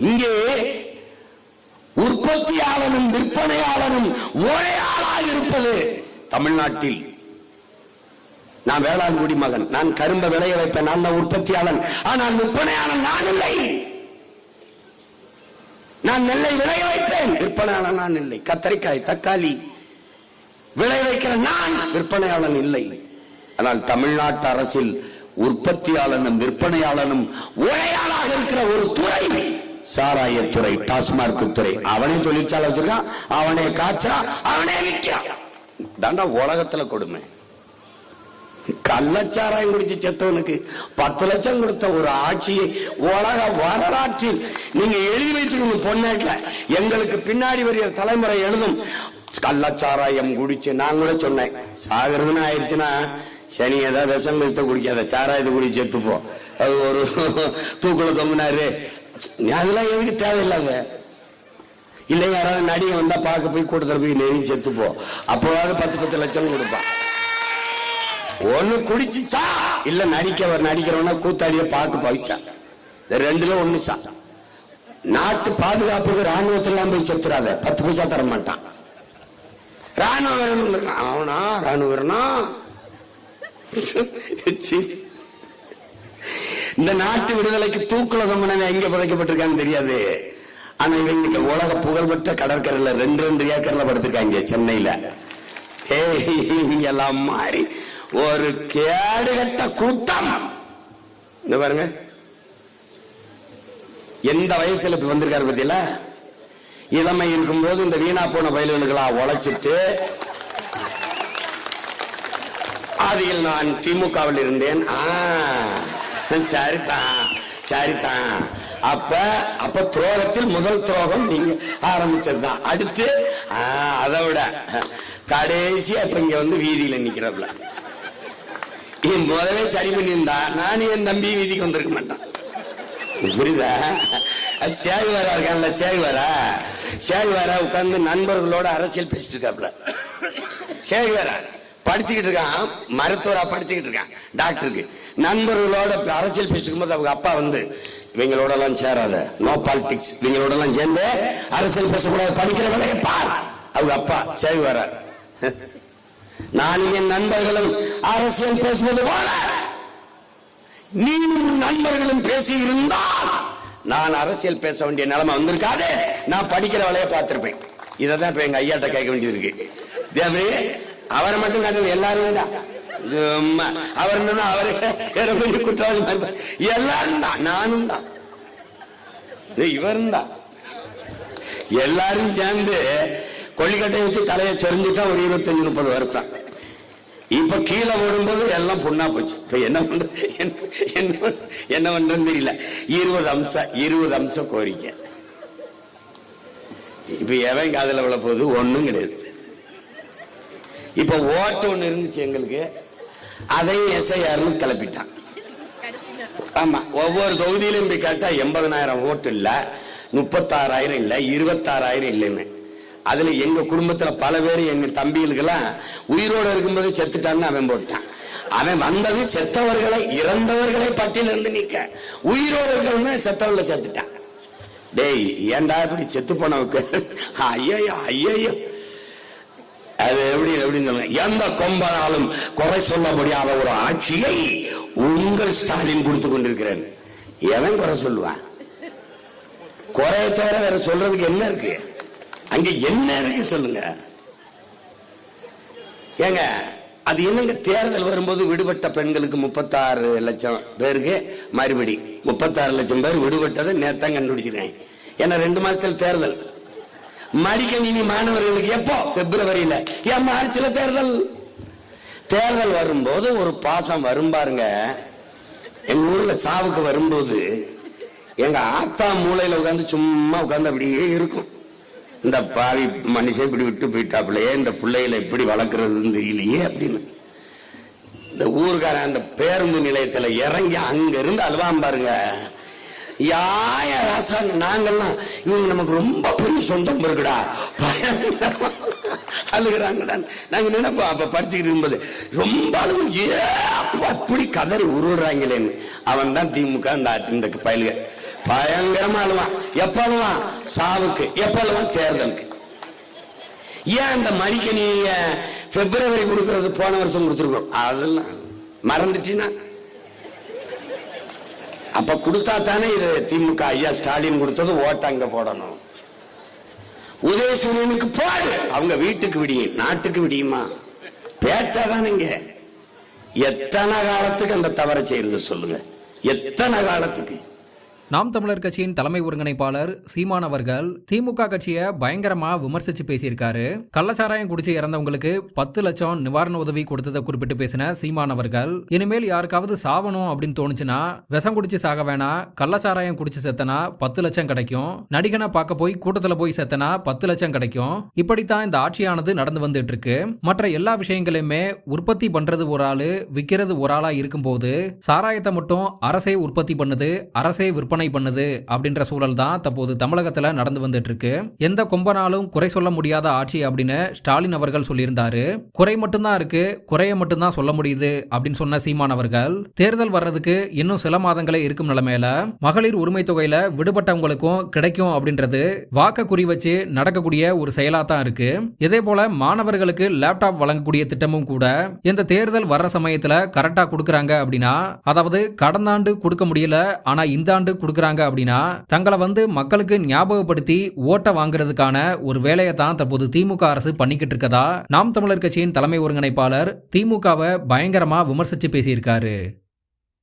இங்கே உற்பத்தியாளனும் விற்பனையாளனும் ஒரே ஆளாக இருப்பது தமிழ்நாட்டில். நான் வேளாண் குடிமகன் நான் கரும்ப விளைய வைப்பேன். நான் தான் உற்பத்தியாளன். ஆனால் விற்பனையாளன் நான் இல்லை. நான் நெல்லை விளைய வைப்பேன். விற்பனையாளன் நான் இல்லை. கத்தரிக்காய் தக்காளி விளை வைக்கிற நான் விற்பனையாளன் இல்லை. ஆனால் தமிழ்நாட்டு அரசில் உற்பத்தியாளனும் விற்பனையாளனும் ஒரேயாளாக இருக்கிற ஒரு துறை சாராயத்துறை டாஸ்மார்க் துறை. அவனே தொழிற்சாலை வச்சிருக்கான் அவனே காய்ச்சா அவனே விற்கிறான் தாண்டா உலகத்துல கொடுமை. கள்ளச்சாராயம் குடிச்சு செத்தவனுக்கு பத்து லட்சம் கொடுத்த ஒரு ஆட்சியை உலக வரலாற்றில் நீங்க எழுதி வச்சுக்கணும் பொன்னாட்டுல எங்களுக்கு பின்னாடி வருகிற தலைமுறை எழுதும் கள்ளச்சாராயம் குடிச்சு நான் கூட சொன்னேன். சாகிறதுன்னு ஆயிடுச்சுன்னா சனி ஏதாவது விஷம் விஷத்தை குடிக்காத சாராயத்தை குடி செத்துப்போம் அது ஒரு தூக்குல தொங்கினாரு. அதெல்லாம் எதுக்கு தேவையில்லாங்க இல்ல யாராவது நடிகை வந்தா பார்க்க போய் கூட்டத்தில் போய் நெறி செத்துப்போ. அப்போவாவது பத்து பத்து லட்சம் கொடுப்பான் ஒண்ணு குடிச்சுச்சா? இல்ல நடிக்க நடிக்கிறவனா கூத்தாடிய பார்க்க போயிச்சா? ரெண்டுல ஒண்ணு சா நாட்டு பாதுகாப்புக்கு ராணுவத்தெல்லாம் போய் செத்துறாத. பத்து பைசா தர மாட்டான். ராணுவ வீரன் அவனா? ராணுவ வீரனா? இந்த நாட்டு விடுதலைக்கு தூக்குல தம்மனவன் எங்க புதைக்கப்பட்டிருக்காங்கன்னு தெரியாது. ஆனா இவங்க உலக புகழ்பெற்ற கடற்கரையில ரெண்டு ரெண்டு ஏக்கர்ல படுத்திருக்காங்க சென்னையில. எல்லாம் மாறி ஒரு கேடுகட்ட கூட்டம். இந்த பாருங்க. எந்த வயசுல இப்ப வந்திருக்காரு பத்தியில? இளமை இருக்கும்போது இந்த வீணா போன வயல்களா உழைச்சிட்டு அதில் நான் திமுகவில் இருந்தேன். ஆ, சரிதான் சரிதான் அப்ப அப்ப துரோகத்தில் முதல் துரோகம் நீங்க ஆரம்பிச்சதுதான். அடுத்து ஆ, அதை விட கடைசியா இங்க வந்து வீதியில நிக்கிறப்பல என் முதலே சரி பண்ணியிருந்தா? நானும் என் தம்பி வீதிக்கு வந்திருக்க மாட்டான் புரியுதா? அது சேகுவாரா இருக்கான்ல சேகுவாரா? சேகுவாரா உட்கார்ந்து நண்பர்களோட அரசியல் பேசிட்டு இருக்காப்ல. சேகுவாரா? படிச்சுக்கிட்டு இருக்கான். மருத்துவரா படிச்சுக்கிட்டு இருக்கான். டாக்டருக்கு. நண்பர்களோட அரசியல் பேசிட்டு இருக்கும்போது அவங்க அப்பா வந்து இவங்களோட எல்லாம் சேராத. நோ பாலிடிக்ஸ் இவங்களோட எல்லாம் சேர்ந்து அரசியல் பேசக்கூடாது. படிக்கிற வேலையை பார். அவங்க அப்பா சேகுவாரா நானும் என் நண்பர்களும் அரசியல் பேசுவது போல நீனும் நண்பர்களும் பேசி இருந்தால் நான் அரசியல் பேச வேண்டிய நிலைமை வந்திருக்காது. நான் படிக்கிற வேலையை பார்த்திருப்பேன். இதை தான் இப்ப எங்க ஐயாட்ட கேட்க வேண்டியது இருக்கு. தேவி அவரை மட்டும் காட்டு எல்லாரும் தான். அவர் அவரு பெரிய குற்றவாளி எல்லாரும் தான். நானும் தான். இவரும் தான். எல்லாரும் சேர்ந்து கொல்லிக்கட்டையை வச்சு தலையை சொரிஞ்சுட்டா ஒரு இருபத்தஞ்சு முப்பது வருஷம். இப்ப கீழே ஓடும்போது எல்லாம் பொண்ணா போச்சு. இப்ப என்ன பண்ற என்ன- என்ன பண்றதுன்னு தெரியல. இருபது அம்சம் இருபது அம்சம் கோரிக்கை. இப்ப எவன் காதல விழ போகுது? ஒண்ணும் கிடையாது. இப்ப ஓட்டு ஒண்ணு இருந்துச்சு எங்களுக்கு. அதையும் எஸ்ஐஆர்னு கிளப்பிட்டான். ஆமா ஒவ்வொரு தொகுதியிலும் போய் கேட்டா எண்பதனாயிரம் ஓட்டு இல்ல முப்பத்தாறாயிரம் இல்ல இருபத்தாறாயிரம் இல்லைன்னு. அதுல எங்க குடும்பத்துல பல பேர் எங்க தம்பிகளுக்கெல்லாம் உயிரோட இருக்கும்போது செத்துட்டான்னு அவன் போட்டான். அவன் வந்தது செத்தவர்களை இறந்தவர்களை பட்டியல இருந்து நீக்க. உயிரோட இருக்கிறவங்க செத்தவர்களை செத்துட்டான். டேய் ஏன்டா இப்படி செத்து போனவுக்கு? ஐயோ ஐயோ அது எப்படி எப்படின்னு சொல்லுங்க? எந்த கொம்பனாலும் குறை சொல்ல முடியாத ஒரு ஆட்சியை உங்கள் ஸ்டாலின் கொடுத்து கொண்டிருக்கிறேன் எவன் குறை சொல்லுவான்? குறைய தவிர வேற சொல்றதுக்கு என்ன இருக்கு? அங்க என்ன இருக்கு சொல்லுங்க? ஏங்க அது என்னங்க தேர்தல் வரும்போது விடுபட்ட பெண்களுக்கு முப்பத்தாறு லட்சம் பேருக்கு மறுபடி முப்பத்தாறு லட்சம் பேர் விடுபட்டதை நேத்தான் கண்டுபிடிக்கிறேன் ஏன்னா ரெண்டு மாசத்துல தேர்தல். மடிக்கணினி மாணவர்களுக்கு எப்போ? பிப்ரவரியில. ஏன் மார்ச்ல தேர்தல்? தேர்தல் வரும்போது ஒரு பாசம் வரும் பாருங்க. எங்க ஊர்ல சாவுக்கு வரும்போது எங்க ஆத்தா மூளையில உட்காந்து சும்மா உட்காந்து அப்படியே இருக்கும். இந்த பாவி மனுஷன் இப்படி விட்டு போயிட்டாப்புலையே இந்த பிள்ளைகளை எப்படி வளர்க்கறதுன்னு தெரியலையே அப்படின்னு. இந்த ஊருக்காரன் அந்த பேருந்து நிலையத்துல இறங்கி அங்க இருந்து அழுவான் பாருங்க. யாய ராசா நாங்கெல்லாம் இவங்க நமக்கு ரொம்ப பெரிய சொந்தம் இருக்குடா. பயங்கரமா அழுகிறாங்கடா நாங்க நினைப்போம் அப்ப படிச்சுக்கிட்டு இருக்கும்போது ரொம்ப அழுகு அப்படி கதறி உருடுறாங்களேன்னு அவன் தான் திமுக இந்த இந்த பயலுக. பயங்கரமா அழுவான். எப்ப அழுவான்? சாவுக்கு. எப்ப அழுவான்? தேர்தலுக்கு. ஏன் அந்த மடிக்கணிய பிப்ரவரி கொடுக்கறது போன வருஷம் கொடுத்துருக்கோம் அதெல்லாம் மறந்துட்டீங்கன்னா அப்ப கொடுத்தா தானே இது திமுக ஐயா ஸ்டாலின் கொடுத்தது ஓட்ட அங்க போடணும். உதயசூரியனுக்கு போடு. அவங்க வீட்டுக்கு விடியும் நாட்டுக்கு விடியுமா? பேச்சாதானுங்க எத்தனை காலத்துக்கு அந்த தவறை செய்யறது சொல்லுங்க. எத்தனை காலத்துக்கு? நாம் தமிழர் கட்சியின் தலைமை ஒருங்கிணைப்பாளர் சீமான் அவர்கள் திமுக கட்சியை பயங்கரமா விமர்சிச்சு பேசியிருக்காரு. கள்ளச்சாராயம் குடிச்சு இறந்தவங்களுக்கு பத்து லட்சம் நிவாரண உதவி கொடுத்ததை குறிப்பிட்டு பேசின சீமான் அவர்கள் இனிமேல் யாருக்காவது சாவணும் அப்படின்னு தோணுச்சுன்னா விஷம் குடிச்சு சாக வேணாம் கள்ளச்சாராயம் குடிச்சு செத்தனா பத்து லட்சம் கிடைக்கும் நடிகனை பார்க்க போய் கூட்டத்துல போய் செத்தனா பத்து லட்சம் கிடைக்கும். இப்படித்தான் இந்த ஆட்சியானது நடந்து வந்துட்டு இருக்கு மற்ற எல்லா விஷயங்களையுமே உற்பத்தி பண்றது ஒரு ஆளு விற்கிறது ஒரு ஆளா இருக்கும்போது சாராயத்தை மட்டும் அரசே உற்பத்தி பண்ணுது அரசே விற்பனை பண்ணுது அப்படின்ற சூழல் தான் தற்போது தமிழகத்தில் நடந்து வந்துட்டு இருக்கு எந்த கொம்பனாலும் குறை சொல்ல முடியாத ஆட்சி அப்படின்னு ஸ்டாலின் அவர்கள் சொல்லியிருந்தாரு. குறை மட்டும்தான் இருக்கு குறைய மட்டும்தான் சொல்ல முடியுது அப்படின்னு சொன்ன சீமான் அவர்கள். தேர்தல் வர்றதுக்கு இன்னும் சில மாதங்களே இருக்கும் நிலைமையில மகளிர் உரிமை தொகையில விடுபட்டவங்களுக்கும் கிடைக்கும் அப்படின்றது வாக்க குறி வச்சு நடக்கக்கூடிய ஒரு செயலா தான் இருக்கு. இதே போல மாணவர்களுக்கு லேப்டாப் வழங்கக்கூடிய திட்டமும் கூட இந்த தேர்தல் வர்ற சமயத்துல கரெக்டா கொடுக்கறாங்க அப்படின்னா அதாவது கடந்த ஆண்டு கொடுக்க முடியல ஆனா இந்த ஆண்டு கொடுக்குறாங்க அப்படின்னா தங்களை வந்து மக்களுக்கு ஞாபகப்படுத்தி ஓட்டை வாங்குறதுக்கான ஒரு வேலையை தான் தற்போது திமுக அரசு பண்ணிக்கிட்டு இருக்கதா? நாம் தமிழர் கட்சியின் தலைமை ஒருங்கிணைப்பாளர் திமுகவை பயங்கரமா விமர்சிச்சு பேசியிருக்காரு.